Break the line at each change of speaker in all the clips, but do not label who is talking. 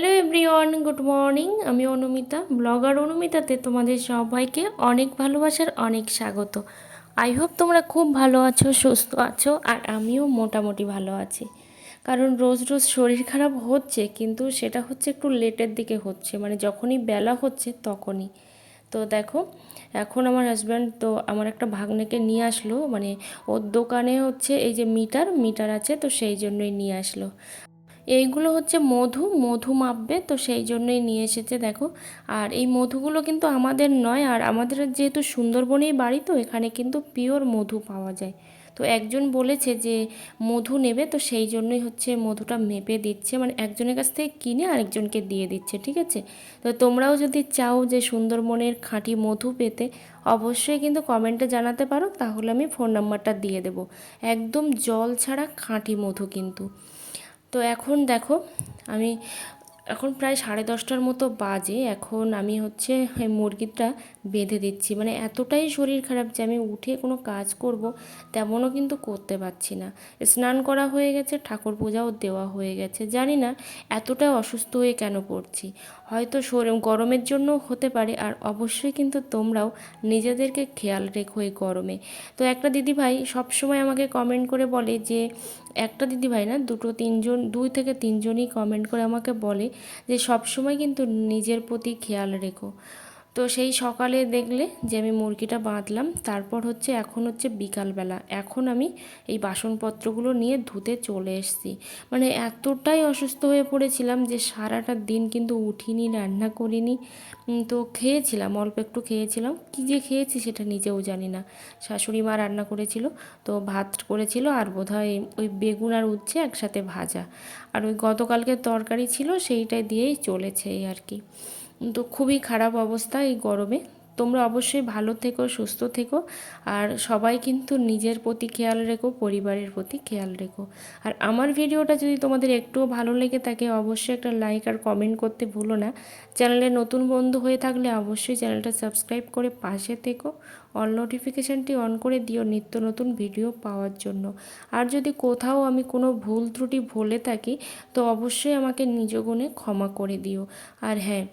Hello everyone, good morning. আমি Anumita, blogger অনুমিতাতে তোমাদের সবাইকে অনেক ভালোবাসার অনেক স্বাগত। আই হোপ তোমরা খুব ভালো আছো, সুস্থ আছো, আর আমিও মোটামুটি ভালো আছি। কারণ রোজ রোজ শরীর খারাপ হচ্ছে, কিন্তু সেটা হচ্ছে একটু লেটের দিকে হচ্ছে মানে যখনই বেলা হচ্ছে তখনই। তো দেখো, এখন আমার হাজব্যান্ড তো আমার একটা ভাগ্নেকে নিয়ে আসলো মানে ওর দোকানে হচ্ছে এই যে মিটার মিটার আছে তো সেই জন্যই নিয়ে আসলো। এইগুলো হচ্ছে মধু মধু মাপবে, তো সেই জন্যই নিয়ে এসেছে, দেখো। আর এই মধুগুলো কিন্তু আমাদের নয়, আর আমাদের যেহেতু সুন্দরবনেই বাড়ি, তো এখানে কিন্তু পিওর মধু পাওয়া যায়। তো একজন বলেছে যে মধু নেবে, তো সেই জন্যই হচ্ছে মধুটা মেপে দিচ্ছে মানে একজনের কাছ থেকে কিনে আরেকজনকে দিয়ে দিচ্ছে, ঠিক আছে? তো তোমরাও যদি চাও যে সুন্দরবনের খাঁটি মধু পেতে, অবশ্যই কিন্তু কমেন্টে জানাতে পারো, তাহলে আমি ফোন নাম্বারটা দিয়ে দেবো। একদম জল ছাড়া খাঁটি মধু কিন্তু। তো এখন দেখো আমি এখন প্রায় সাড়ে দশটার মতো বাজে। এখন আমি হচ্ছে মুরগিটা বেঁধে দিচ্ছি। মানে এতটাই শরীর খারাপ যে আমি উঠে কোনো কাজ করব তেমনও কিন্তু করতে পারছি না। স্নান করা হয়ে গেছে, ঠাকুর পূজাও দেওয়া হয়ে গেছে। জানি না এতটা অসুস্থ হয়ে কেন পড়ছি। হয়তো গরমের জন্য হতে পারে আর অবশ্যই কিন্তু তোমরাও নিজেদেরকে খেয়াল রেখো এই গরমে। তো একটা দিদিভাই সবসময় আমাকে কমেন্ট করে বলে যে, একটা দিদিভাই না, দুটো তিনজন, দুই থেকে তিনজনই কমেন্ট করে আমাকে বলে যে সবসময় কিন্তু নিজের প্রতি খেয়াল রেখো। তো সেই সকালে দেখলে যে আমি মুরগিটা বাঁধলাম, তারপর হচ্ছে এখন হচ্ছে বিকালবেলা। এখন আমি এই বাসনপত্রগুলো নিয়ে ধুতে চলে এসেছি। মানে এতটাই অসুস্থ হয়ে পড়েছিলাম যে সারাটা দিন কিন্তু উঠিনি, রান্না করিনি। তো খেয়েছিলাম, অল্প একটু খেয়েছিলাম। কী যে খেয়েছি সেটা নিজেও জানি না। শাশুড়ি মা রান্না করেছিল, তো ভাত করেছিল আর বোধহয় ওই বেগুন আর উচ্ছে একসাথে ভাজা। আর ওই গতকালকে তরকারি ছিল, সেইটাই দিয়েই চলেছে এই আর কি। তো খুবই খারাপ অবস্থা এই গরমে। তোমরা অবশ্যই ভালো থেকো, সুস্থ থেকো, আর সবাই কিন্তু নিজের প্রতি খেয়াল রেখো, পরিবারের প্রতি খেয়াল রেখো। আর আমার ভিডিওটা যদি তোমাদের একটুও ভালো লেগে থাকে, অবশ্যই একটা লাইক আর কমেন্ট করতে ভুলো না। চ্যানেলে নতুন বন্ধু হয়ে থাকলে অবশ্যই চ্যানেলটা সাবস্ক্রাইব করে পাশে থেকো। অল নোটিফিকেশানটি অন করে দিও নিত্য নতুন ভিডিও পাওয়ার জন্য। আর যদি কোথাও আমি কোনো ভুল ত্রুটি ভুলে থাকি, তো অবশ্যই আমাকে নিজ গুণে ক্ষমা করে দিও। আর হ্যাঁ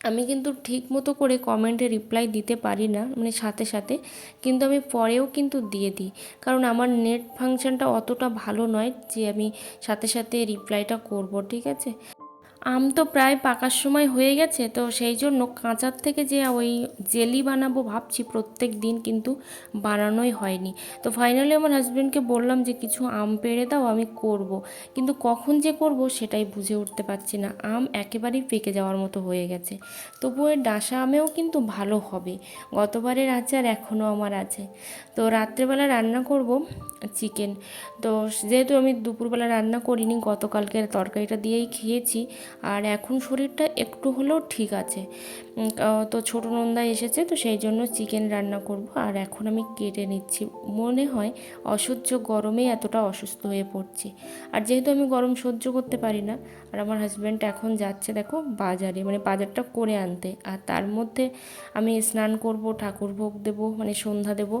আমি কিন্তু ঠিক মতো করে কমেন্টে রিপ্লাই দিতে পারি না মানে সাথে সাথে, কিন্তু আমি পরেও কিন্তু দিয়ে দিই। কারণ আমার নেট ফাংশানটা অতটা ভালো নয় যে আমি সাথে সাথে রিপ্লাইটা করব, ঠিক আছে? আম তো প্রায় পাকার সময় হয়ে গেছে, তো সেই জন্য কাঁচার থেকে যে ওই জেলি বানাবো ভাবছি প্রত্যেক দিন কিন্তু বানানোই হয়নি। তো ফাইনালি আমার হাজব্যান্ডকে বললাম যে কিছু আম পেড়ে দাও, আমি করব। কিন্তু কখন যে করব সেটাই বুঝে উঠতে পারছি না, আম একেবারেই পেকে যাওয়ার মতো হয়ে গেছে। তবু এর ডাসা আমেও কিন্তু ভালো হবে, গতবারের আচার এখনও আমার আছে। তো রাত্রেবেলা রান্না করব চিকেন তো যেহেতু আমি দুপুরবেলা রান্না করিনি, গতকালকের তরকারিটা দিয়েই খেয়েছি। আর এখন শরীরটা একটু হলেও ঠিক আছে। তো ছোটো নন্দা এসেছে, তো সেই জন্য চিকেন রান্না করব। আর এখন আমি কেটে নিচ্ছি। মনে হয় অসহ্য গরমে এতটা অসুস্থ হয়ে পড়ছি। আর যেহেতু আমি গরম সহ্য করতে পারি না, আর আমার হাজব্যান্ড এখন যাচ্ছে দেখো বাজারে মানে বাজারটা করে আনতে। আর তার মধ্যে আমি স্নান করব, ঠাকুর ভোগ দেবো মানে সন্ধ্যা দেবো।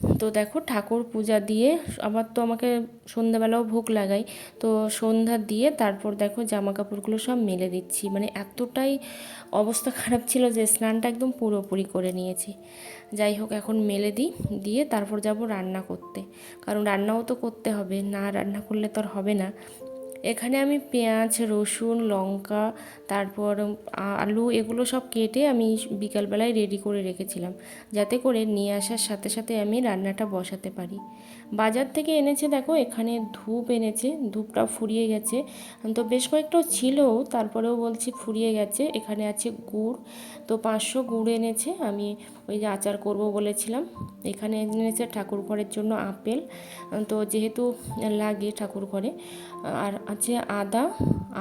তো দেখো ঠাকুর পূজা দিয়ে আবার তো আমাকে সন্ধ্যাবেলাও ভোগ লাগাই। তো সন্ধ্যা দিয়ে তারপর দেখো জামা কাপড়গুলো সব মেলে দিচ্ছি। মানে এতটাই অবস্থা খারাপ ছিল যে স্নানটা একদম পুরোপুরি করে নিয়েছি। যাই হোক, এখন মেলে দিই, দিয়ে তারপর যাব রান্না করতে। কারণ রান্নাও তো করতে হবে, না রান্না করলে তো আর হবে না। এখানে আমি পেঁয়াজ, রসুন, লঙ্কা, তারপর আলু এগুলো সব কেটে আমি বিকালবেলায় রেডি করে রেখেছিলাম। যাতে করে নিয়ে আসার সাথে সাথে আমি রান্নাটা বসাতে পারি। বাজার থেকে এনেছে, দেখো, এখানে ধূপ এনেছে, ধূপটা ফুরিয়ে গেছে। তো বেশ কয়েকটাও ছিল তারপরেও বলছি ফুরিয়ে গেছে। এখানে আছে গুড়, তো পাঁচশো গুড় এনেছে, আমি ওই যে আচার করব বলেছিলাম। এখানে এনেছে ঠাকুর ঘরের জন্য আপেল, তো যেহেতু লাগে ঠাকুর ঘরে। আর আছে আদা,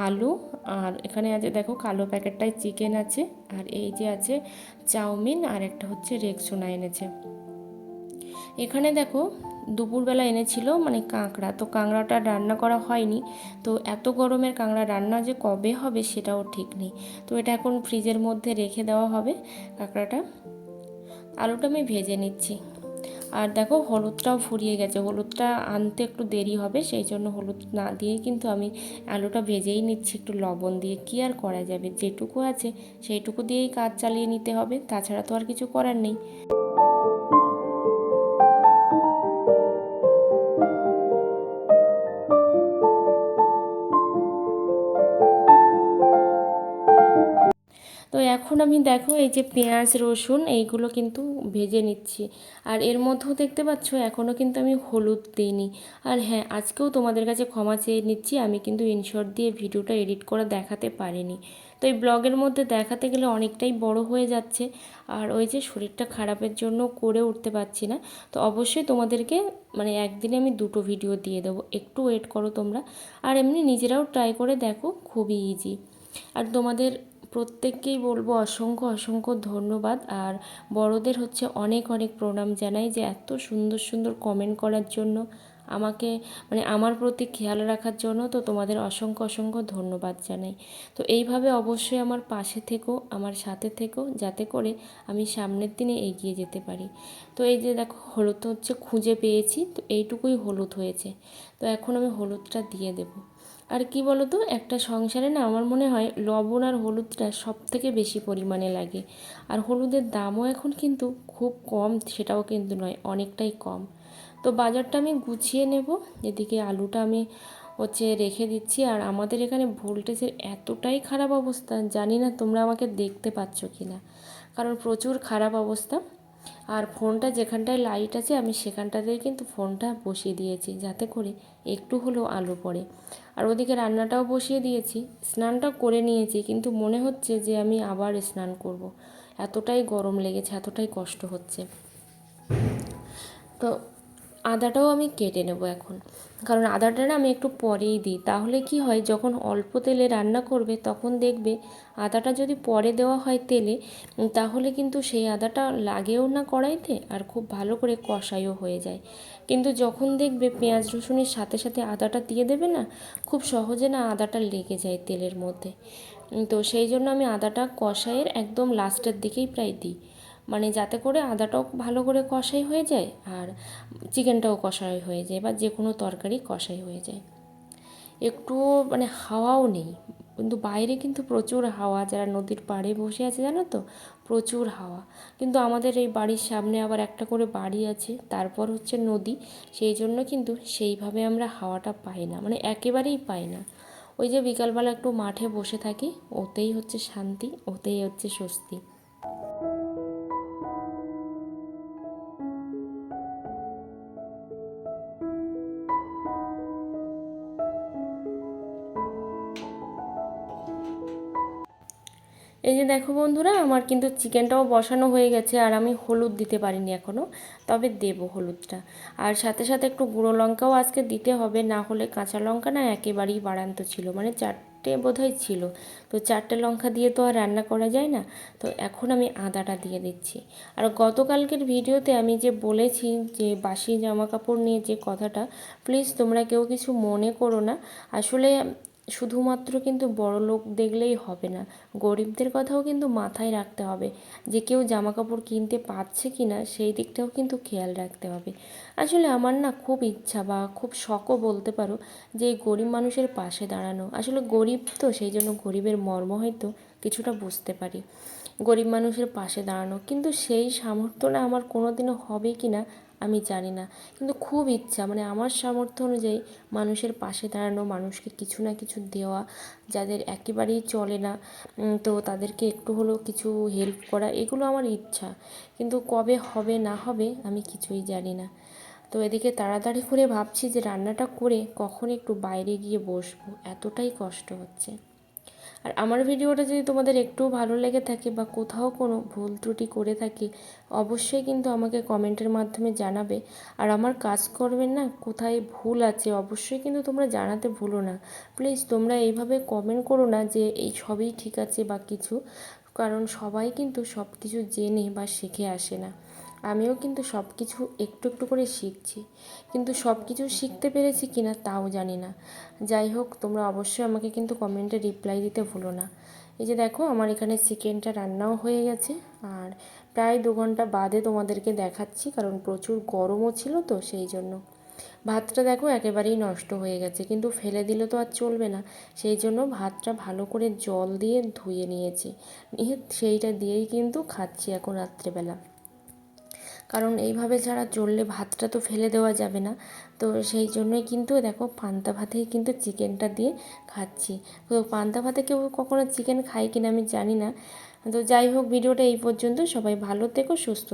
আলু, আর এখানে আছে, দেখো, কালো প্যাকেটটায় চিকেন আছে, আর এই যে আছে চাউমিন, আর একটা হচ্ছে রেক্সোনা এনেছে। এখানে দেখো দুপুরবেলা এনেছিল মানে কাঁকড়া। তো কাঁকড়াটা রান্না করা হয়নি। তো এত গরমের কাঁকড়া রান্না যে কবে হবে সেটাও ঠিক নেই। তো এটা এখন ফ্রিজের মধ্যে রেখে দেওয়া হবে কাঁকড়াটা। আলুটা আমি ভেজে নিচ্ছি। আর দেখো হলুদটাও ফুরিয়ে গেছে। হলুদটা আনতে একটু দেরি হবে, সেই জন্য হলুদ না দিয়েই কিন্তু আমি আলুটা ভেজেই নিচ্ছি একটু লবণ দিয়ে। কী আর করা যাবে? যেটুকু আছে সেইটুকু দিয়েই কাজ চালিয়ে নিতে হবে। তাছাড়া তো আর কিছু করার নেই। এখন আমি দেখো এই যে পেঁয়াজ, রসুন এইগুলো কিন্তু ভেজে নিচ্ছি। আর এর মধ্যেও দেখতে পাচ্ছ এখনও কিন্তু আমি হলুদ দিইনি। আর হ্যাঁ আজকেও তোমাদের কাছে ক্ষমা চেয়ে নিচ্ছি, আমি কিন্তু ইনশর্ট দিয়ে ভিডিওটা এডিট করে দেখাতে পারিনি। তো এই ব্লগের মধ্যে দেখাতে গেলে অনেকটাই বড় হয়ে যাচ্ছে, আর ওই যে শরীরটা খারাপের জন্য করে উঠতে পারছি না। তো অবশ্যই তোমাদেরকে মানে একদিনে আমি দুটো ভিডিও দিয়ে দেবো, একটু ওয়েট করো তোমরা। আর এমনি নিজেরাও ট্রাই করে দেখো, খুবই ইজি আর তোমাদের প্রত্যেককেই বলব অসংখ্য অসংখ্য ধন্যবাদ। আর বড়দের হচ্ছে অনেক অনেক প্রণাম জানাই যে এত সুন্দর সুন্দর কমেন্ট করার জন্য, আমাকে মানে আমার প্রতি খেয়াল রাখার জন্য তো তোমাদের অসংখ্য অসংখ্য ধন্যবাদ জানাই। তো এইভাবে অবশ্যই আমার পাশে থেকো, আমার সাথে থেকো, যাতে করে আমি সামনের দিনে এগিয়ে যেতে পারি। তো এই যে দেখো, হলুদ হচ্ছে খুঁজে পেয়েছি, তো এইটুকুই হলুদ হয়েছে। তো এখন আমি হলুদটা দিয়ে দেবো। আর কি বলো তো একটা সংসারে না আমার মনে হয় লবণ আর হলুদটা সব থেকে বেশি পরিমাণে লাগে। আর হলুদের দামও এখন কিন্তু খুব কম, সেটাও কিন্তু নয়, অনেকটাই কম। তো বাজারটা আমি গুছিয়ে নেব, এদিকে আলুটা আমি হচ্ছে রেখে দিচ্ছি। আর আমাদের এখানে ভোল্টেজের এতটাই খারাপ অবস্থা, জানি না তোমরা আমাকে দেখতে পাচ্ছ কি না কারণ প্রচুর খারাপ অবস্থা। আর ফোনটা যেখানটায় লাইট আছে, আমি সেখানটাতেই কিন্তু ফোনটা বসিয়ে দিয়েছি, যাতে করে একটু হলেও আলো পড়ে আর ওদিকে রান্নাটাও বসিয়ে দিয়েছি, স্নানটা করে নিয়েছি, কিন্তু মনে হচ্ছে যে আমি আবার স্নান করব। এতটাই গরম লেগেছে, এতটাই কষ্ট হচ্ছে তো আদাটাও আমি কেটে নেব এখন। কারণ আদাটা না আমি একটু পরেই দিই। তাহলে কি হয়, যখন অল্প তেলে রান্না করবে, তখন দেখবে আদাটা যদি পরে দেওয়া হয় তেলে তাহলে কিন্তু সেই আদাটা লাগেও না কড়াইতে আর খুব ভালো করে কষাইও হয়ে যায়। কিন্তু যখন দেখবে পেঁয়াজ রসুনের সাথে সাথে আদাটা দিয়ে দেবে না, খুব সহজে না আদাটা লেগে যায় তেলের মধ্যে। তো সেই জন্য আমি আদাটা কষাইয়ের একদম লাস্টের দিকেই প্রায় দিই। মানে যাতে করে আদাটাও ভালো করে কষাই হয়ে যায় আর চিকেনটাও কষাই হয়ে যায় বা যে কোনো তরকারি কষাই হয়ে যায়। একটুও মানে হাওয়াও নেই। কিন্তু বাইরে কিন্তু প্রচুর হাওয়া, যারা নদীর পাড়ে বসে আছে জানো তো, প্রচুর হাওয়া। কিন্তু আমাদের এই বাড়ির সামনে আবার একটা করে বাড়ি আছে, তারপর হচ্ছে নদী। সেই জন্য কিন্তু সেইভাবে আমরা হাওয়াটা পাই না মানে একেবারেই পাই না। ওই যে বিকালবেলা একটু মাঠে বসে থাকি, ওতেই হচ্ছে শান্তি, ওতেই হচ্ছে স্বস্তি। এই যে দেখো বন্ধুরা, আমার কিন্তু চিকেনটাও বসানো হয়ে গেছে আর আমি হলুদ দিতে পারিনি এখনও তবে দেবো হলুদটা। আর সাথে সাথে একটু গুঁড়ো লঙ্কাও আজকে দিতে হবে, না হলে কাঁচা লঙ্কা না একেবারেই বাড়ান্ত ছিল মানে চারটে বোধহয় ছিল। তো চারটে লঙ্কা দিয়ে তো আর রান্না করা যায় না, তো এখন আমি আদাটা দিয়ে দিচ্ছি। আর গতকালকের ভিডিওতে আমি যে বলেছি যে বাসি জামা কাপড় নিয়ে যে কথাটা, প্লিজ তোমরা কেউ কিছু মনে করো না। আসলে শুধুমাত্র কিন্তু বড় লোক দেখলেই হবে না। গরিবদের কথাও কিন্তু মাথায় রাখতে হবে যে কেউ জামা কাপড় কিনতে পারছে কি না সেই দিকটাও কিন্তু খেয়াল রাখতে হবে। আসলে আমার না খুব ইচ্ছা বা খুব শখও বলতে পারো যে গরিব মানুষের পাশে দাঁড়ানো। আসলে গরিব তো, সেই জন্য গরিবের মর্ম হয়তো কিছুটা বুঝতে পারি। গরিব মানুষের পাশে দাঁড়ানো, কিন্তু সেই সামর্থ্যটা আমার কোনো দিনও হবে কি না আমি জানি না। কিন্তু খুব ইচ্ছা মানে আমার সামর্থ্য অনুযায়ী মানুষের পাশে দাঁড়ানো, মানুষকে কিছু না কিছু দেওয়া, যাদের একেবারেই চলে না তো তাদেরকে একটু হলেও কিছু হেল্প করা, এগুলো আমার ইচ্ছা। কিন্তু কবে হবে, না হবে, আমি কিছুই জানি না। তো এদিকে তাড়াতাড়ি করে ভাবছি যে রান্নাটা করে কখন একটু বাইরে গিয়ে বসবো, এতটাই কষ্ট হচ্ছে। আর আমার ভিডিওটা যদি তোমাদের একটু ভালো লেগে থাকে বা কোথাও কোনো ভুল ত্রুটি করে থাকি, অবশ্যই কিন্তু আমাকে কমেন্টের মাধ্যমে জানাবে। আর আমার কাজ করবেন না, কোথায় ভুল আছে অবশ্যই কিন্তু তোমরা জানাতে ভুলো না। প্লিজ তোমরা এইভাবে কমেন্ট করো না যে এই সবই ঠিক আছে বা কিছু, কারণ সবাই কিন্তু সব কিছু জেনে বা শিখে আসে না। আমিও কিন্তু সব কিছু একটু একটু করে শিখছি। কিন্তু সব কিছু শিখতে পেরেছি কি না তাও জানি না। যাই হোক, তোমরা অবশ্যই আমাকে কিন্তু কমেন্টে রিপ্লাই দিতে ভুলো না। এই যে দেখো, আমার এখানে চিকেনটা রান্নাও হয়ে গেছে। আর প্রায় দু ঘণ্টা বাদে তোমাদেরকে দেখাচ্ছি, কারণ প্রচুর গরমও ছিল তো সেই জন্য। ভাতটা দেখো একেবারেই নষ্ট হয়ে গেছে, কিন্তু ফেলে দিলে তো আর চলবে না। সেই জন্য ভাতটা ভালো করে জল দিয়ে ধুয়ে নিয়েছি। নিয়ে সেইটা দিয়েই কিন্তু খাচ্ছি এখন রাত্রেবেলা। কারণ এইভাবে ছাড়া চললে ভাতটা তো ফেলে দেওয়া যাবে না। তো সেই জন্যই কিন্তু দেখো পান্তা ভাতেই কিন্তু চিকেনটা দিয়ে খাচ্ছি। তো পান্তা ভাতে কেউ কখনো চিকেন খায় কিনা আমি জানি না। তো যাই হোক, ভিডিওটা এই পর্যন্ত। সবাই ভালো থেকো, সুস্থ